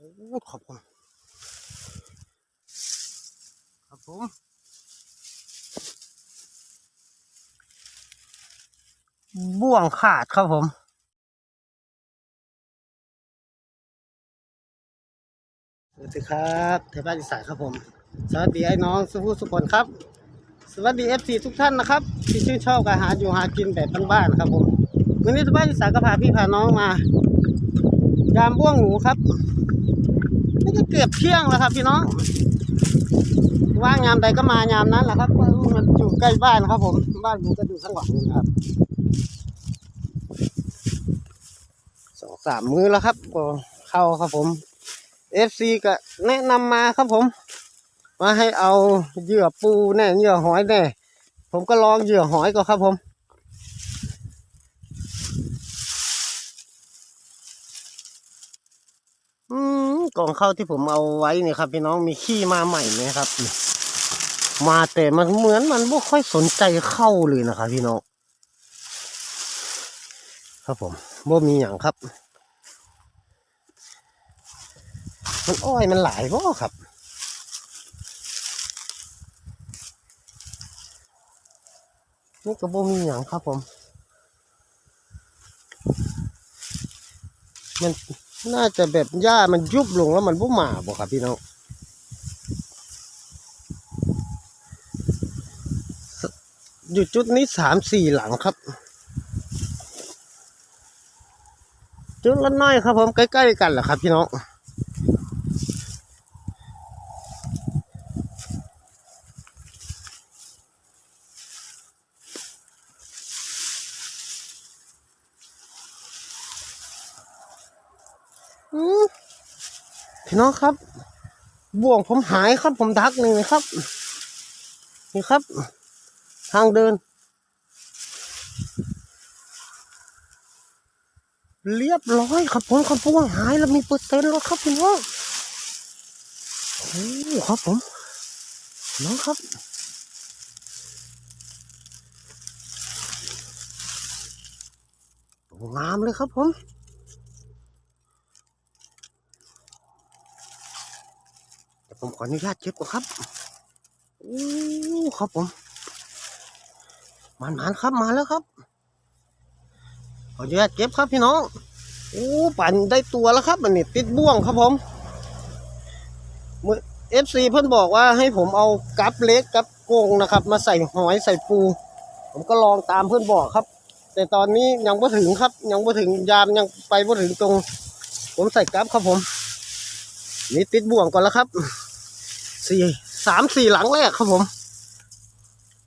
ขอบคุณ ครับผมบ่วงขาดครับผมสวัสดีครับเทพบ้านอีสานครับผม สวัสดีไอ้น้องสุภูสุคนครับ สวัสดีเอฟซีทุกท่านนะครับ ที่ชื่นชอบการหาอยู่หากินแบบบ้านๆครับผมวันนี้เทพบ้านอีสานก็พาพี่พาน้องมายามบ่วงหนูครับ นี่ก็เกือบเที่ยงแล้วครับ พี่น้องว่างยามใดก็มายามนั้นแหละครับมันอยู่ใกล้บ้านครับผมบ้านผมก็อยู่ข้างหลังนี่นะครับสองสามมื้อแล้วครับ ก็เข้าครับผมเอฟซีก็แนะนำมาครับผม มาให้เอาเหยื่อปูแน่เหยื่อหอยแน่ผมก็ลองเหยื่อหอยก็ครับผมอืม กองข้าวที่ผมเอาไว้เนี่ยครับพี่น้องมีขี้มาใหม่ไหมครับ มาแต่มันเหมือนมันไม่ค่อยสนใจเข้าเลยนะครับพี่น้องครับผมบ่มีอย่างครับ มันอ้อยมันหลายบ่ครับนี่ก็บ่มีอย่างครับผม มัน น่าจะแบบหญ้ามันยุบลงแล้วมันบุ่หมาบอกครับพี่น้องอยู่จุดนี้สามสี่หลังครับ จุดละน้อยครับผมใกล้ๆกันแหละครับพี่น้อง อืมพี่ น้องครับ บ่วงผมหายครับผมดักหนึ่งเลยครับ นี่ครับ ทางเดิน เรียบร้อยครับผมครับบ่วงหายแล้วมีเปอร์เซ็นต์แล้วครับพี่น้องโอ้ครับผม น้องครับงามเลยครับผม เดี๋ยว ผมขออนุญาตเก็บก่อนครับโอ้ครับผมมานานครับมาแล้วครับ ขออนุญาตเก็บครับพี่น้องโอ้ปั่นได้ตัวแล้วครับมันนี่ติดบ่วงครับผมเอฟซีเพื่อนบอกว่าให้ผมเอากับเล็กกับโกงนะครับ มาใส่หอยใส่ปู ผมก็ลองตามเพื่อนบอกครับ แต่ตอนนี้ยังไม่ถึงครับ ยังไม่ถึงยามยังไปไม่ถึงตรง ผมใส่กับครับผม นี่ติดบ่วงก่อนแล้วครับ สี่สามสี่หลังแรกครับผม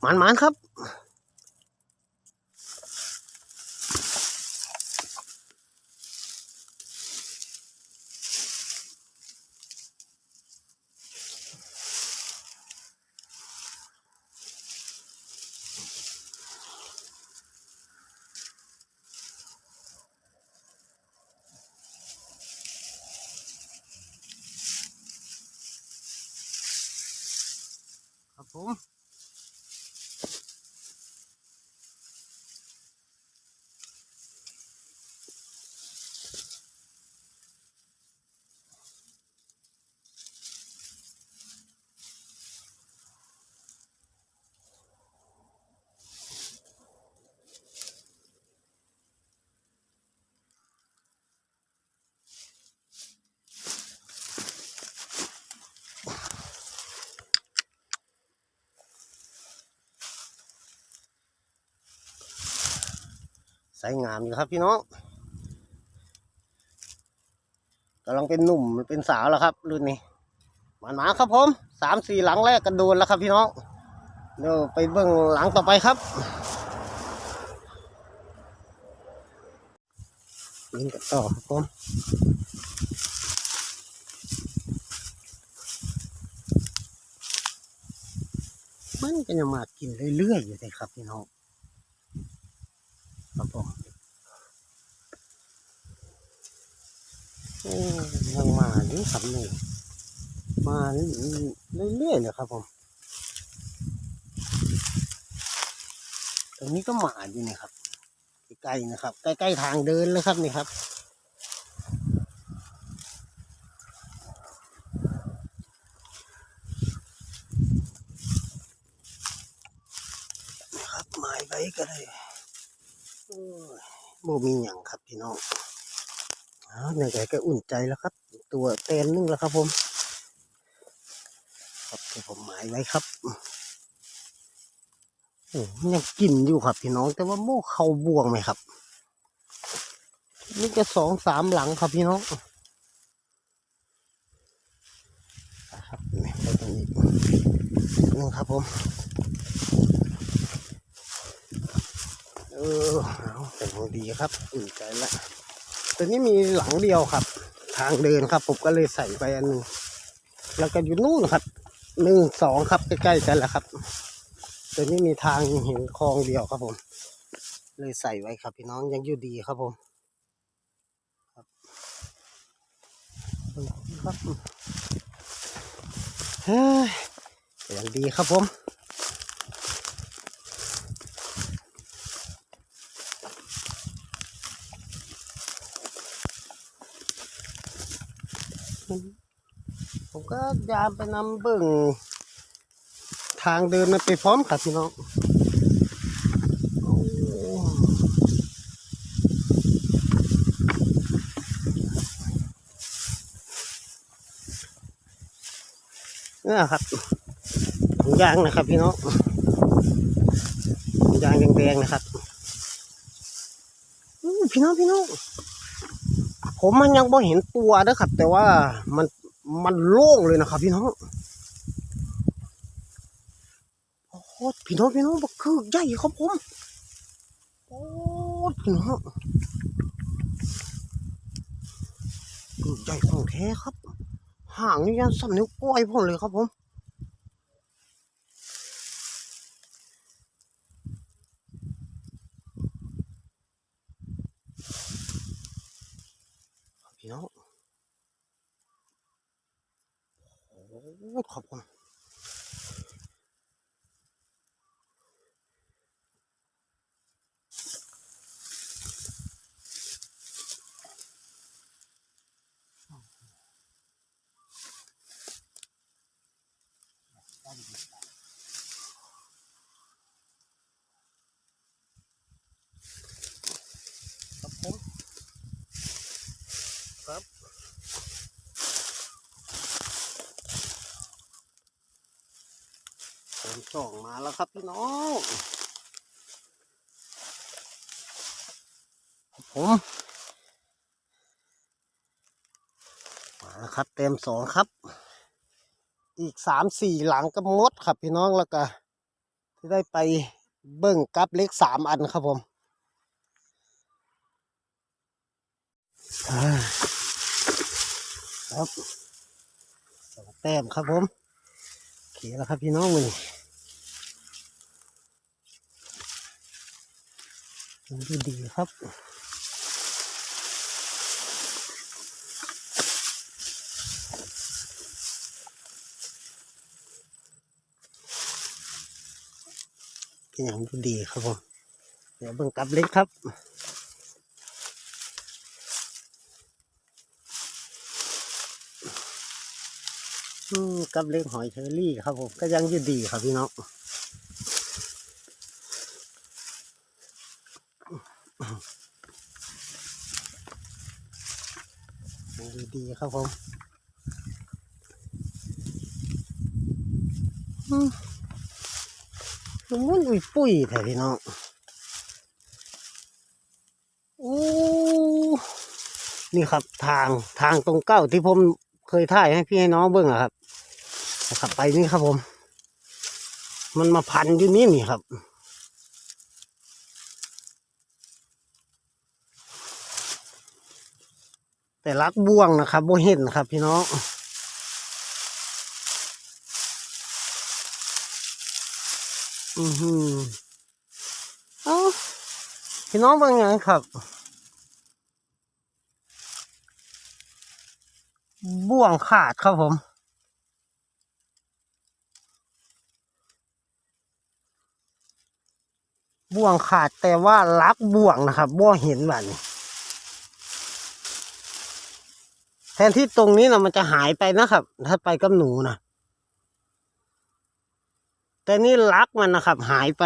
หมันมันๆครับ ค รับผมใสงามอยู่ครับพี่น้องกำลังเป็นหนุ่มเป็นสาวแล้วครับ รุ่นนี้หมันมาครับผมสามสี่หลังแรกกันโดนแล้วครับพี่น้องเดี๋ยวไปเบื้องหลังต่อไปครับนี่กันต่อครับผมมันก็ยังมากินเรื่อยๆอยู่เลยครับพี่น้อง ครับผมยังมาอยู่ครับนี่มาเรื่อยๆเลยครับผมตรงนี้ก็หมาอยู่นะครับใกล้ๆนะครับ ใกล้ๆทางเดินเลยครับนี่ครับครับหมายไว้ก็ได้ บ่มีหยังครับพี่น้องอ้าในใจก็อุ่นใจแล้วครับ ตัวเต็มนึงแล้วครับผม ครับที่ผมหมายไว้ครับโอ้ยังกินอยู่ครับ พี่น้อง แต่ว่าโม่เขาบ่วงไหมครับ นี่จะสองสามหลังครับพี่น้องครับนี่ไปตรงนี้นึงครับผม ออเอาแต่พอดีครับอุ่นใจละตัวนี้มีหลังเดียวครับ ทางเดินครับ ผมก็เลยใส่ไปอันหนึงแล้วก็อยู่นู่นครับหนึ่งสองครับใกล้ๆกันแหละครับตัวนี้มีทางเห็นคลองเดียวครับผม เลยใส่ไว้ครับ พี่น้องยังอยู่ดีครับผมครับเฮ้ยย่างดีครับผม ผมก็ยามไปนำเบิ่ง ทางเดินมันไปพร้อมครับพี่น้องนี่ครับถุงยางนะครับพี่น้องถุงยางแดงๆนะครับพี่น้องพี่น้อง ผมมันยังไม่เห็นตัวนะครับ แต่ว่ามันมันโล่งเลยนะครับ พี่น้องโอ้พี่น้องพี่น้องบักคือใหญ่ครับผมโอ้พี่น้องคือใหญ่ของแท้ครับ ห่างนี่ยังสั่นนิ้วก้อยผมเลยครับผมพี่น้องโอ้ขอบคุณครับผมครับ ผมส่องมาแล้วครับพี่น้องผมมาแล้วครับ เต็มสองครับ อีกสามสี่หลังก็หมดครับพี่น้องแล้วก็ที่ได้ไปเบิ้งกับเล็กสามอันครับผมอ่าครับสองแต้มครับผมโอเคแล้วครับพี่น้องมือ ดูดีครับเป็นอย่างดูดีครับผมเดี๋ยวเบิ่งกับเล็กครับกับเล็กหอยเชอรี่ครับผมก็ยังอยู่ดีครับพี่น้อง ยังอยู่ ดีครับผมอืมมันมุ่นอุ้ยปุ้ยแท้พี่น้องโอ้นี่ครับทางทางตรงเก้าที่ผมเคยถ่ายให้พี่ให้น้องเบิ่งอะครับนะครับไปนี่ครับผม มันมาพันอยู่นี่นี่ครับ แต่รักบ่วงนะครับบ่เห็นนะครับ พี่น้องอือหือเอ้าพี่น้องบางอย่างครับ บ่วงขาดครับผมบ่วงขาดแต่ว่ารักบ่วงนะครับบ่เห็นแบบนี้ แทนที่ตรงนี้นะมันจะหายไปนะครับ ถ้าไปกับหนูนะแต่นี่ลักมันนะครับ หายไป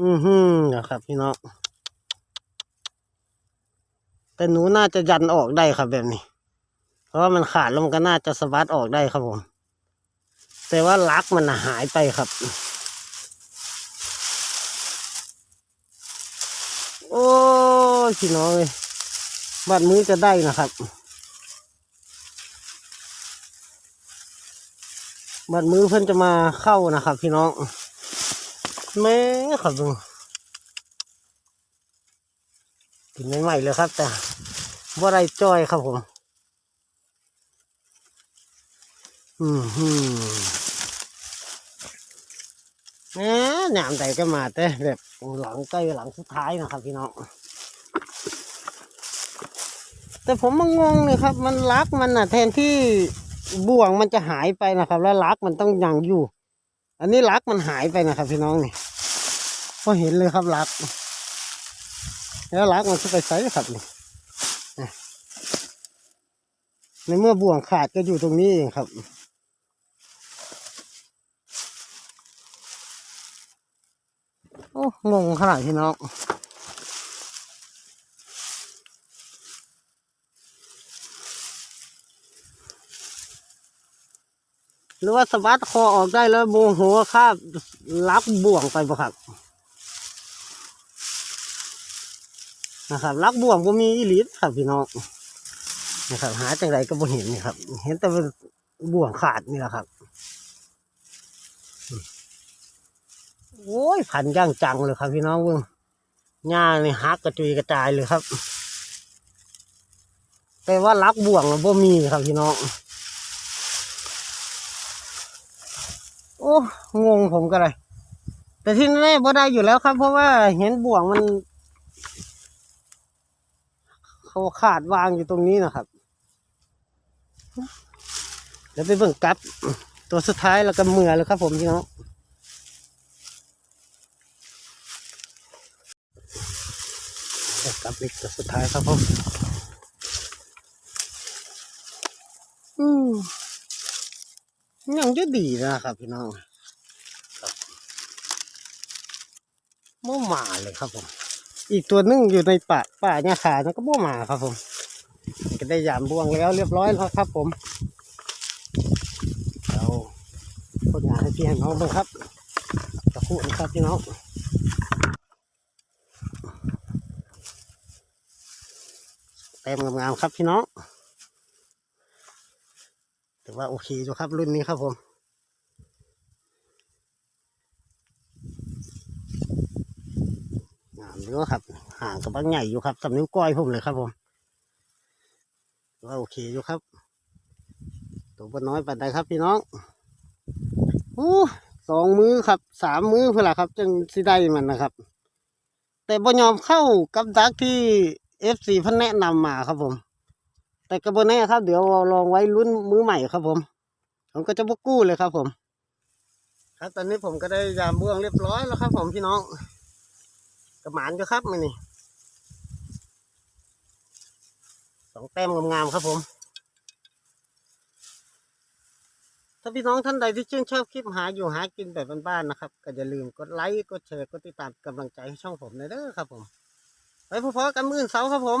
อือหือนะครับ พี่น้องแต่หนูน่าจะยันออกได้ครับแบบนี้ เพราะว่ามันขาดแล้วมันก็น่าจะสะบัดออกได้ครับผม แต่ว่าลักมันนะหายไปครับ โอ้พี่น้องเลย บัดมือจะได้นะครับบัดมือเพิ่อนจะมาเข้านะครับ พี่น้องแม่ครับดูกินใหม่ๆเลยครับ แต่ว่าไรจ้อยครับผม อืมฮึแหมหนามใดก็มาแต่แบบหลังใกล้หลังสุดท้ายนะครับ พี่น้อง แต่ผมมางงเลยครับ มันลักมันน่ะแทนที่บ่วงมันจะหายไปนะครับ แล้วลักมันต้องยังอยู่ อันนี้ลักมันหายไปนะครับพี่น้องนี่ก็เห็นเลยครับลัก แล้วลักมันจะไปไซครับนี่ในเมื่อบ่วงขาดก็อยู่ตรงนี้เองครับโอ้งงขนาดพี่น้อง รือว่าสะบัดคอออกได้แล้วโมโหคาบลักบ่วงไปบ่ครับนะครับลักบ่วงบ่มีอีหลีครับพี่น้องนะครับ หาจังไรก็บ่เห็นนี่ครับ เห็นแต่บ่วงขาดนี่แหละครับ โอ้ยพันย่างจังเลยครับ พี่น้องเบิ่งหญ้านี่หักกระจุยกระจายเลยครับ แต่ว่าลักบ่วงน่ะบ่มีครับพี่น้อง โอ้ งงผมก็เลย แต่ที่แน่ๆบ่ได้อยู่แล้วครับ เพราะว่าเห็นบ่วงมันเขาขาดวางอยู่ตรงนี้นะครับเดี๋ยวไปเบิ่งกลับ ตัวสุดท้ายแล้วก็เมือเลยครับ ผมพี่น้องกลับอีกตัวสุดท้ายครับผม อืม ยังจะดีนะครับพี่น้องครับม่มาเลยครับผม อีกตัวนึงอยู่ในป่าป่าเนี่ยขานะก็บ่มาครับผม ก็ได้ยามบ่วงแล้วเรียบร้อยแล้วครับผมเราผลงานให้พี่ให้น้องบ้างครับตะคุนะครับพี่น้องเต็มงามๆครับพี่น้อง ว่าโอเคอยู่ครับรุ่นนี้ครับผมงามอยู่ครับ ห่างกับบางใหญ่อยู่ครับสำนิ้วก้อยผมเลยครับผมว่าโอเคอยู่ครับ ตัวบน้อยปันใดครับพี่น้องโอ้สองมือครับสามมือเพื่อละครับ จึงสิได้มันนะครับ แต่บ่ยอมเข้ากับดักที่เอฟซีพันแนะนำมาครับผม แต่กระบวนแน่ครับ เดี๋ยวลองไว้ลุ้นมือใหม่ครับผม ผมก็จะบกกู้เลยครับผม ครับตอนนี้ผมก็ได้ยามบ่วงเรียบร้อยแล้วครับ ผมพี่น้องกระหมานอยู่ครับมันนี่สองแต้มงามๆครับผม ถ้าพี่น้องท่านใดที่ชื่นชอบคลิปหาอยู่หากินแบบบ้านๆนะครับ ก็อย่าลืมกดไลค์กดแชร์กดติดตามกำลังใจให้ช่องผมหน่อยเด้อครับผม ไว้พบกันมื้ออนเสาร์ครับผม